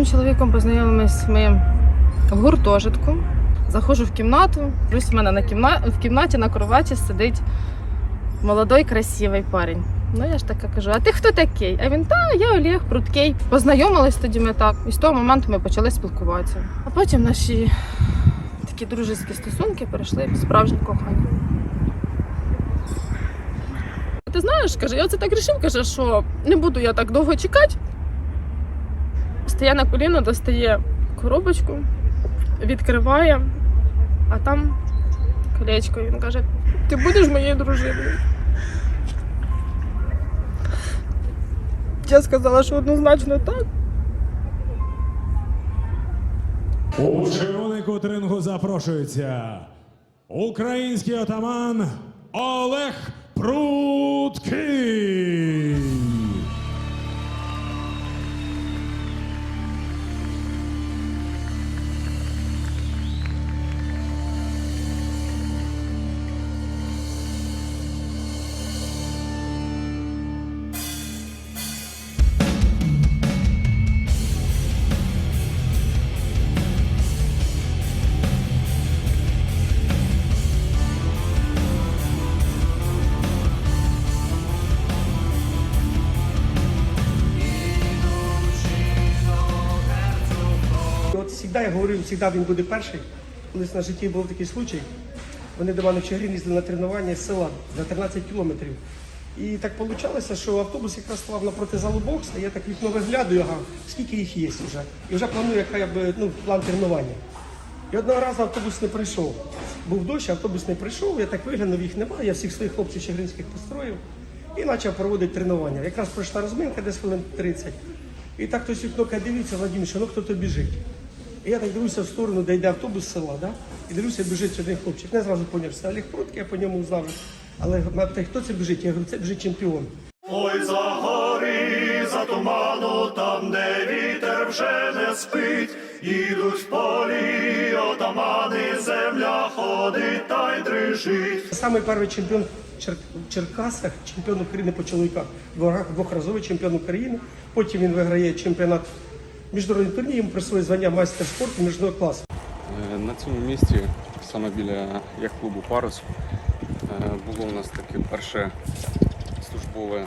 моїм чоловіком познайомились ми в гуртожитку. Заходжу в кімнату, плюс в мене на кімна... в кімнаті на кроваті сидить молодий красивий парень. Ну я ж така кажу: а ти хто такий? А він та я Олег Пруткий. Познайомились тоді ми так. І з того моменту ми почали спілкуватися. А потім наші такі дружеські стосунки перейшли в справжнє кохання. Ти знаєш, каже, я це так рішив, каже, що не буду я так довго чекати. Стає на коліно, достає коробочку, відкриває, а там колечко. Він каже: ти будеш моєю дружиною? Я сказала, що однозначно так. У червоний кут запрошується український отаман Олег Пруткий. Завжди я говорив, завжди він буде перший. Колись на житті був такий случай. Вони до мене в Чигирин їздили на тренування з села за 13 кілометрів. І так вийшло, що автобус якраз став напроти залу бокса, я так вікно виглядаю, ага, скільки їх є вже. І вже планую, яка би, ну, план тренування. І одного разу автобус не прийшов. Був дощ, автобус не прийшов, я так виглянув, їх немає, я всіх своїх хлопців чигиринських построїв і почав проводити тренування. Якраз пройшла розминка десь хвилин 30. І так хтось вікно каже, дивіться, Владимир, ну хто-то біжить. І я так дивлюся в сторону, де йде автобус з села, да? і дивлюся, біжить один хлопчик. Не зразу поняв, що це Олег Пруткий, я по ньому знав. Але хто це біжить? Я говорю, це біжить чемпіон. Ой, за гори, за туману, там, де вітер вже не спить, ідуть в полі, отамани, земля ходить та й дрижить. Самий перший чемпіон в Чер... Черкасах, чемпіон України по чоловіках, двохразовий чемпіон України. Потім він виграє чемпіонат міжнародний турнір, йому присвоює звання майстер спорту міжнародного класу. Е, На цьому місці, саме біля яхт-клубу Парус, е, було у нас таке перше службове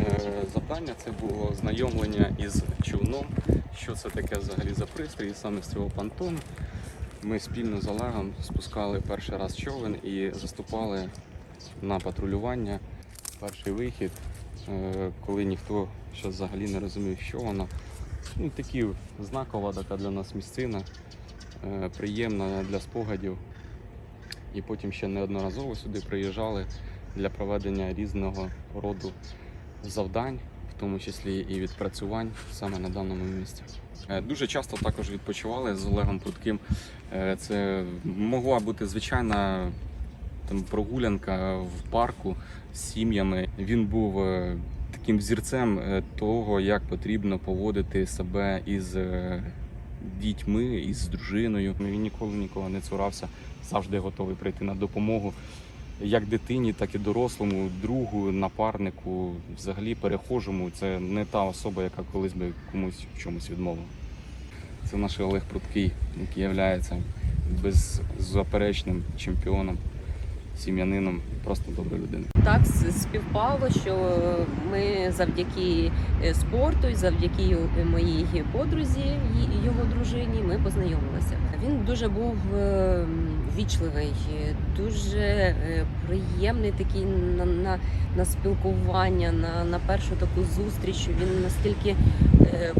е, завдання. Це було знайомлення із човном, що це таке взагалі за пристрій, і саме з цього понтону. Ми спільно з Олегом спускали перший раз човен і заступали на патрулювання. Перший вихід, коли ніхто ще взагалі не розумів, що воно. Ну, такі знакова така для нас місцина е, приємна для спогадів. І потім ще неодноразово сюди приїжджали для проведення різного роду завдань, в тому числі і відпрацювань саме на даному місці. Е, Дуже часто також відпочивали з Олегом Прутким. Е, Це могла бути звичайна там, прогулянка в парку з сім'ями. Він був таким зірцем е, того, як потрібно поводити себе із е, дітьми, із дружиною. Він ніколи нікого не цурався, завжди готовий прийти на допомогу. Як дитині, так і дорослому, другу, напарнику, взагалі перехожому. Це не та особа, яка колись би комусь в чомусь відмовила. Це наш Олег Пруткий, який є беззаперечним чемпіоном, сім'янином, просто доброю людиною. Так співпало, що ми завдяки е, спорту і завдяки моїй подрузі його дружині ми познайомилися. Він дуже був е, вічливий, дуже е, приємний такий на, на, на спілкування, на, на першу таку зустріч. Він настільки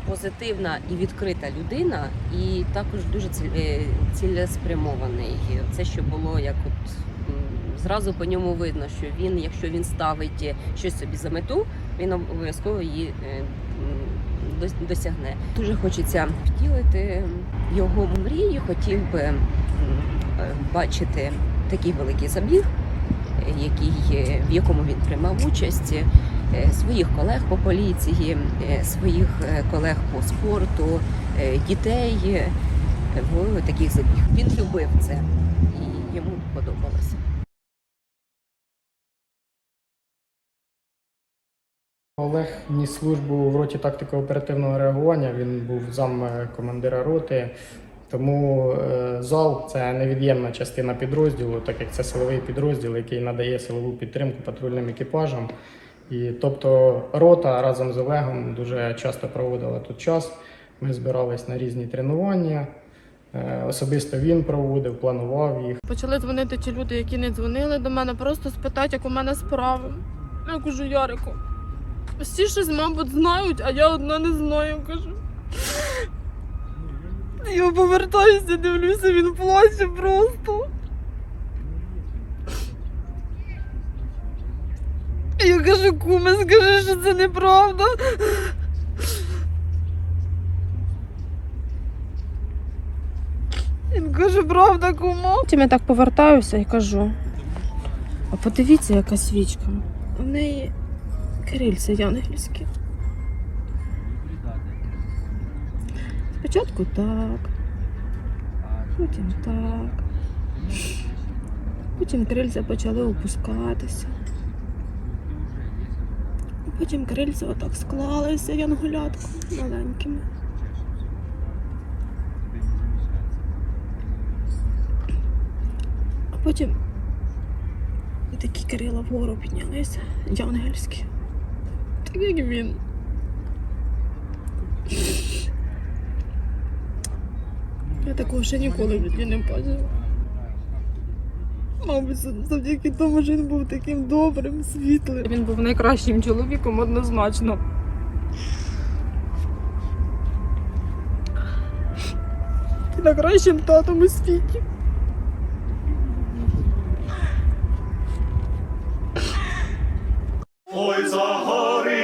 позитивна і відкрита людина, і також дуже ці- цілеспрямований. Це що було як от. Зразу по ньому видно, що він, якщо він ставить щось собі за мету, він обов'язково її е, досягне. Дуже хочеться втілити його мрії. Хотів би е, бачити такий великий забіг, е, який, е, в якому він приймав участь, е, своїх колег по поліції, е, своїх е, колег по спорту, е, дітей е, в таких забіг. Він любив це і йому подобалося. Олег ніс службу в роті тактико-оперативного реагування. Він був зам е, командира роти. Тому е, зал це невід'ємна частина підрозділу, так як це силовий підрозділ, який надає силову підтримку патрульним екіпажам. І тобто рота разом з Олегом дуже часто проводила тут час. Ми збирались на різні тренування. Е, Особисто він проводив, планував їх. Почали дзвонити ті люди, які не дзвонили до мене, просто спитати, як у мене справи. Я кажу, Ярику, всі щось, мабуть, знають, а я одна не знаю, кажу. Я повертаюся, дивлюся, він плаче просто. Я кажу, куме, скажи, що це неправда. Він каже, правда, кума. Потім я так повертаюся і кажу. А подивіться, яка свічка. У неї крильця янгельські. Спочатку так. Потім так. Потім крильця почали опускатися. Потім крильця отак склалися янголятку маленькими. А потім такі крила вгору піднялися, янгельські. Як він. Я такого ще ніколи в житті не бачила. Мабуть, завдяки тому, що він був таким добрим, світлим. Він був найкращим чоловіком однозначно. І найкращим татом у світі. Ой, за гори,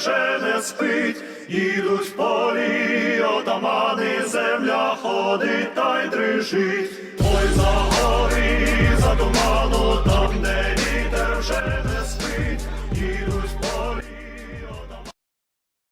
вже не спить, ідуть в полі, отамани, земля ходить та й дрижить. Ой, за гори, за туману там не.